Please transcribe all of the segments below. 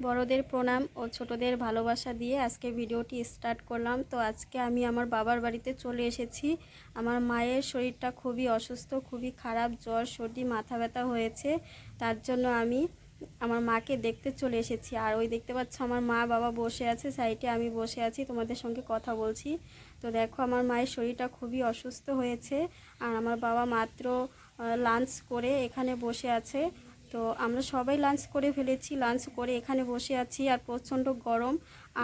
বড়দের প্রণাম ও ছোটদের ভালোবাসা দিয়ে আজকে ভিডিওটি স্টার্ট করলাম। তো আজকে আমি আমার বাবার বাড়িতে চলে এসেছি। আমার মায়ের শরীরটা খুবই অসুস্থ, খুবই খারাপ, জ্বর, সর্দি, মাথা ব্যথা হয়েছে। তার জন্য আমি আমার মাকে দেখতে চলে এসেছি। আর ওই দেখতে পাচ্ছ আমার মা বাবা বসে আছে, সাইডে আমি বসে আছি, তোমাদের সঙ্গে কথা বলছি। তো দেখো আমার মায়ের শরীরটা খুবই অসুস্থ হয়েছে। আর আমার বাবা মাত্র লাঞ্চ করে এখানে বসে আছে। তো আমরা সবাই লাঞ্চ করে ফেলেছি লাঞ্চ করে এখানে বসে আছি আর প্রচণ্ড গরম।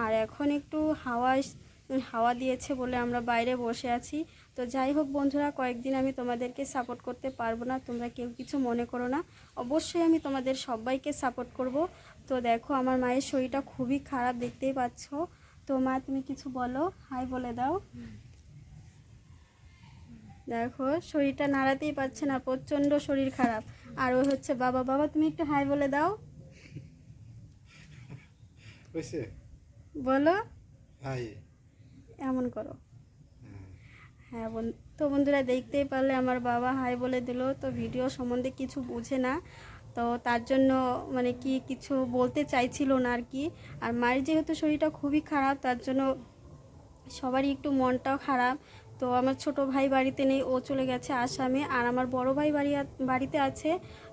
আর এখন একটু হাওয়া হাওয়া দিয়েছে বলে আমরা বাইরে বসে আছি। তো যাই হোক বন্ধুরা, কয়েকদিন আমি তোমাদেরকে সাপোর্ট করতে পারব না, তোমরা কেউ কিছু মনে করো না। অবশ্যই আমি তোমাদের সবাইকে সাপোর্ট করব। তো দেখো আমার মায়ের শরীরটা খুবই খারাপ, দেখতেই পাচ্ছ। তো মা, তুমি কিছু বলো? হাই বলে দাও। দেখো, শরীরটা নাড়াতেই পারছে না, প্রচণ্ড শরীর খারাপ। আর ওই হচ্ছে বাবা বাবা তুমি একটু হাই বলে দাও। বলো। হাই। এমন করো। হ্যাঁ বন- তো বন্ধুরা দেখতেই পারলে আমার বাবা হাই বলে দিল তো ভিডিও সম্বন্ধে কিছু বুঝে না। তো তার জন্য মানে কি কিছু বলতে চাইছিল না আর কি। আর মায়ের যেহেতু শরীরটা খুবই খারাপ তার জন্য সবারই একটু মনটাও খারাপ। তো আমার ছোট ভাই বাড়িতে নেই ও চলে গেছে আসামে আর আমার বড় ভাই বাড়ি বাড়িতে আছে।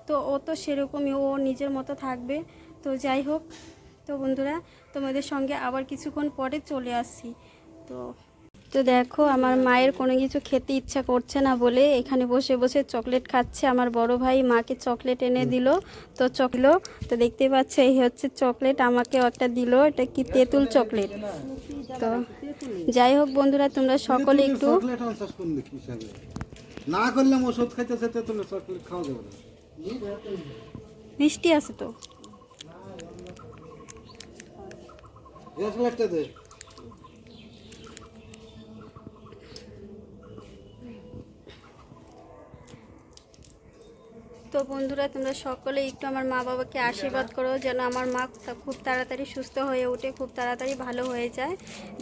তো ও তো সেরকমই ও নিজের মতো থাকবে। তো যাই হোক তো বন্ধুরা তোমাদের সঙ্গে আবার কিছুক্ষণ পরে চলে আসছি। তো তো দেখো আমার মায়ের কোনো কিছু খেতে ইচ্ছা করছে না বলে এখানে বসে বসে চকলেট খাচ্ছে। আমার বড় ভাই মাকে চকলেট এনে দিল। তো চকলো তো দেখতে পাচ্ছে এই হচ্ছে চকলেট। আমাকে একটা দিল এটা কি? তেঁতুল চকলেট। তো যাই হোক বন্ধুরা তোমরা সকলে একটু না করলে ওষুধ খাইতে সেটা তুমি চকলেট খাওয়া যাবে না। মিষ্টি আছে তো। দে। তো বন্ধুরা, তোমরা সকলে একটু আমার মা বাবাকে আশীর্বাদ করো, যেন আমার মা খুব তাড়াতাড়ি সুস্থ হয়ে ওঠে খুব তাড়াতাড়ি ভালো হয়ে যায়,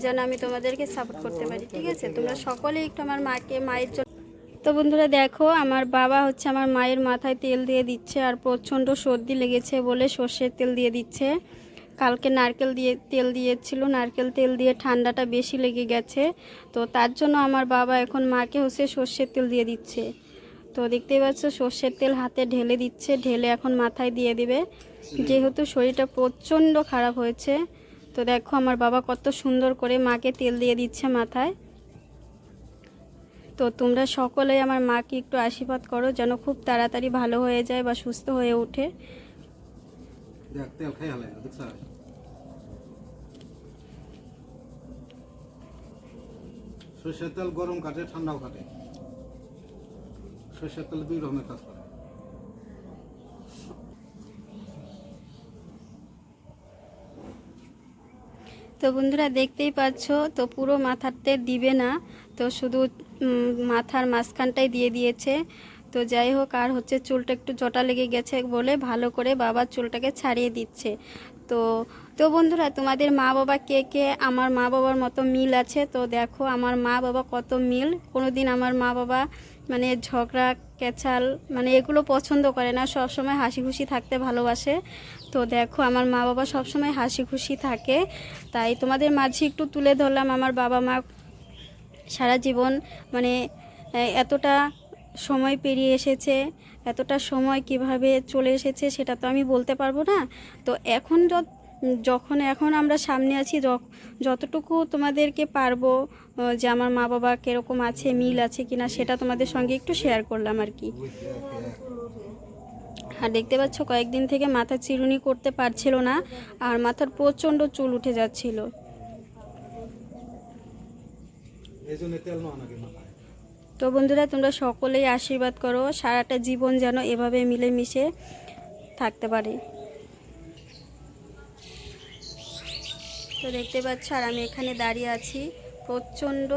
যেন আমি তোমাদেরকে সাপোর্ট করতে পারি, ঠিক আছে? তোমরা সকলে একটু আমার মাকে, মায়ের জন্য তো বন্ধুরা, দেখো, আমার বাবা হচ্ছে আমার মায়ের মাথায় তেল দিয়ে দিচ্ছে আর প্রচণ্ড সর্দি লেগেছে বলে সর্ষের তেল দিয়ে দিচ্ছে। কালকে নারকেল দিয়ে তেল দিয়েছিল, নারকেল তেল দিয়ে ঠান্ডাটা বেশি লেগে গেছে। তো তার জন্য আমার বাবা এখন মাকে হচ্ছে সর্ষের তেল দিয়ে দিচ্ছে। তো দেখতেই পাচ্ছ, সর্ষের তেল হাতে ঢেলে দিচ্ছে, ঢেলে এখন মাথায় দিয়ে দিবে। যেহেতু শরীরটা প্রচণ্ড খারাপ হয়েছে, তো দেখো আমার বাবা কত সুন্দর করে মাকে তেল দিয়ে দিচ্ছে মাথায়। তো তোমরা সকলে আমার মাকে একটু আশীর্বাদ করো, যেন খুব তাড়াতাড়ি ভালো হয়ে যায় বা সুস্থ হয়ে ওঠে। সর্ষের তেল গরম কাটে, ঠান্ডাও কাটে। সর্ষের তেল দুই রকমের কাজ করে। তো বন্ধুরা দেখতেই পাচ্ছ, তো পুরো মাথাতে দিবে না, তো শুধু মাথার মাঝখানটাই দিয়ে দিয়েছে। তো যাই হোক, আর হচ্ছে চুলটা একটু জটা লেগে গেছে বলে ভালো করে বাবার চুলটাকে ছাড়িয়ে দিচ্ছে। তো তো বন্ধুরা তোমাদের মা বাবা কে কে, আমার মা বাবার মতো মিল আছে? তো দেখো, আমার মা বাবা কত মিল। কোনো দিন আমার মা বাবা মানে ঝগড়া কেচাল মানে এগুলো পছন্দ করে না। সব সময় হাসি খুশি থাকতে ভালোবাসে। তো দেখো, আমার মা বাবা সব সময় হাসি খুশি থাকে। তাই তোমাদের মাঝে একটু তুলে ধরলাম আমার বাবা মা সারা জীবন। মানে এতটা সময় পেরিয়ে এসেছে, এতটা সময় কীভাবে চলে এসেছে সেটা তো আমি বলতে পারব না। তো এখন যত যখন এখন আমরা সামনে আছি যতটুকু তোমাদেরকে পারব যে আমার মা বাবা কীরকম আছে মিল আছে কিনা সেটা তোমাদের সঙ্গে একটু শেয়ার করলাম আর কি। আর দেখতে পাচ্ছ কয়েকদিন থেকে মাথা চিরুনি করতে পারছিল না আর মাথার প্রচণ্ড চুল উঠে যাচ্ছিল। তো বন্ধুরা তোমরা সকলেই আশীর্বাদ করো সারাটা জীবন যেন এভাবে মিলেমিশে থাকতে পারে। তো দেখতে পাচ্ছ, আর আমি এখানে দাঁড়িয়ে আছি। প্রচণ্ড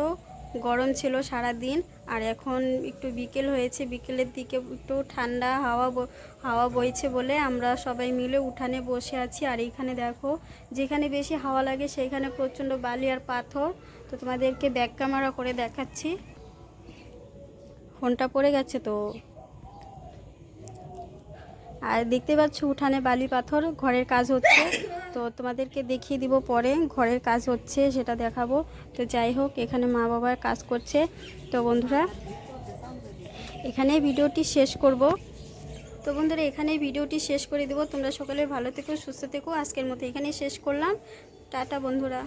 গরম ছিল সারা দিন আর এখন একটু বিকেল হয়েছে। বিকেলের দিকে একটু ঠান্ডা হাওয়া হাওয়া বইছে বলে আমরা সবাই মিলে উঠানে বসে আছি। আর এইখানে দেখো, যেখানে বেশি হাওয়া লাগে সেইখানে প্রচণ্ড বালি আর পাথর। তো তোমাদেরকে ব্যাক ক্যামেরা করে দেখাচ্ছি। ফোনটা পড়ে গেছে তো? আর দেখতে পাচ্ছ উঠানে বালি পাথর, ঘরের কাজ হচ্ছে। তো তোমাদেরকে দেখিয়ে দিব পরে ঘরের কাজ হচ্ছে, সেটা দেখাবো। তো যাই হোক, এখানে মা বাবার কাজ করছে। তো বন্ধুরা, এখানে ভিডিওটি শেষ করব। তো বন্ধুরা, এখানে ভিডিওটি শেষ করে দেবো। তোমরা সকলে ভালো থেকো, সুস্থ থেকো। আজকের মতো এখানেই শেষ করলাম। টাটা বন্ধুরা।